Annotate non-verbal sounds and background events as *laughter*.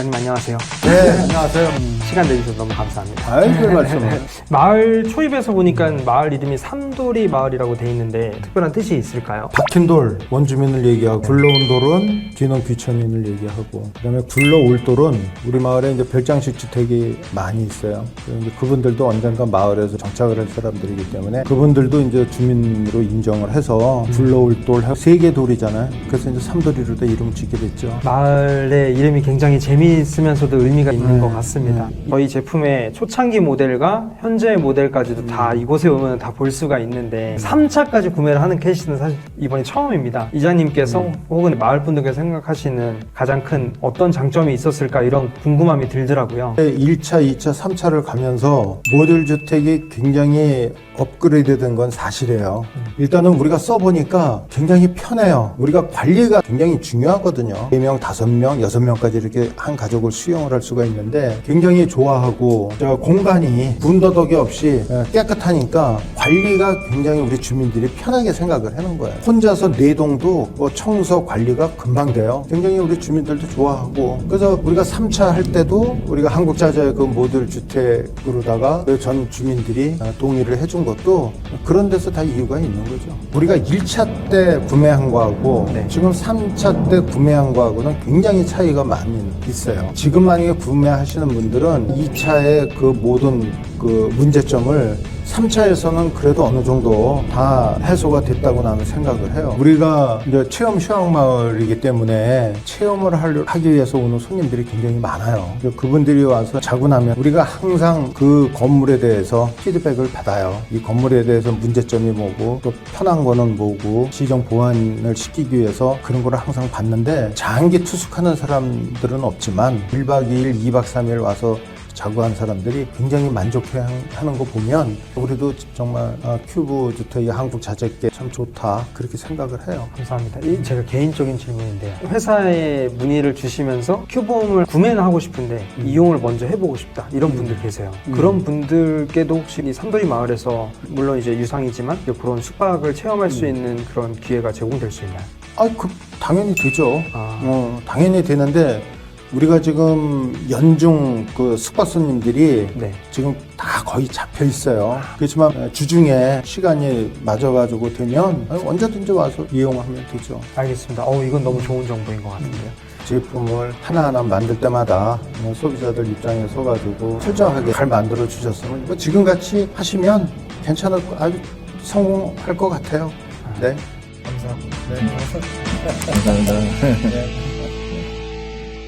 이장님 안녕하세요. 네, 안녕하세요. 시간 내주셔서 너무 감사합니다. 아이, 별 말씀을. *laughs* 마을 초입에서 보니까 마을 이름이 삼돌이 마을이라고 돼 있는데 특별한 뜻이 있을까요? 박힌 돌, 원주민을 얘기하고, 굴러온 돌은 귀농 귀천민을 얘기하고, 그 다음에 굴러올 돌은 우리 마을에 이제 별장식 주택이 많이 있어요. 그래서 이제 그분들도 언젠가 마을에서 정착을 할 사람들이기 때문에 그분들도 이제 주민으로 인정을 해서 굴러올 돌, 세 개 돌이잖아요. 그래서 이제 삼돌이로 다 이름을 짓게 됐죠. 마을의 이름이 굉장히 재미 있으면서도 의미가 있는 네, 것 같습니다. 저희 제품의 초창기 모델과 현재 모델까지도 다 이곳에 오면 다 볼 수가 있는데 3차까지 구매를 하는 케이스는 사실 이번이 처음입니다. 이자님께서 혹은 마을 분들께서 생각하시는 가장 큰 어떤 장점이 있었을까 이런 궁금함이 들더라고요. 1차, 2차, 3차를 가면서 모듈 주택이 굉장히 업그레이드 된 건 사실이에요. 일단은 우리가 써보니까 굉장히 편해요. 우리가 관리가 굉장히 중요하거든요. 4명, 5명, 6명까지 이렇게 한 가족을 수용을 할 수가 있는데 굉장히 좋아하고 저 공간이 군더더기 없이 깨끗하니까 관리가 굉장히 우리 주민들이 편하게 생각을 하는 거예요. 혼자서 내동도 뭐 청소 관리가 금방 돼요. 굉장히 우리 주민들도 좋아하고 그래서 우리가 3차 할 때도 우리가 한국자재의 그 모듈 주택으로다가 그 전 주민들이 동의를 해준 것도 그런 데서 다 이유가 있는 거죠. 우리가 1차 때 구매한 거하고 네. 지금 3차 때 구매한 거하고는 굉장히 차이가 많이 있어요. 지금 만약에 구매하시는 분들은 2차의 그 모든 그 문제점을 3차에서는 그래도 어느 정도 다 해소가 됐다고 나는 생각을 해요. 우리가 이제 체험 휴양마을이기 때문에 체험을 하기 위해서 오는 손님들이 굉장히 많아요. 그분들이 와서 자고 나면 우리가 항상 그 건물에 대해서 피드백을 받아요. 이 건물에 대해서 문제점이 뭐고 또 편한 거는 뭐고 시정 보완을 시키기 위해서 그런 거를 항상 받는데 장기 투숙하는 사람들은 없지만 1박 2일, 2박 3일 와서 자고 한 사람들이 굉장히 만족해 하는 거 보면 우리도 정말 아, 큐브 주택이 한국 자재계 참 좋다 그렇게 생각을 해요. 감사합니다. 이 제가 개인적인 질문인데요. 회사에 문의를 주시면서 큐브홈을 구매는 하고 싶은데 이용을 먼저 해보고 싶다 이런 분들 계세요. 그런 분들께도 혹시 이 삼돌이 마을에서 물론 이제 유상이지만 그런 숙박을 체험할 수 있는 그런 기회가 제공될 수 있나요? 아, 그 당연히 되죠. 아. 어, 당연히 되는데 우리가 지금 연중 그 숙박 손님들이 네. 지금 다 거의 잡혀 있어요. 그렇지만 주중에 시간이 맞아가지고 되면 언제든지 와서 이용하면 되죠. 알겠습니다. 어 이건 너무 좋은 정보인 것 같은데요. 제품을 하나하나 만들 때마다 어, 소비자들 입장에 서가지고 철저하게 잘 만들어 주셨으면 뭐 지금 같이 하시면 괜찮을 거 아주 성공할 것 같아요. 네. 감사합니다. 네. 감사합니다. 네.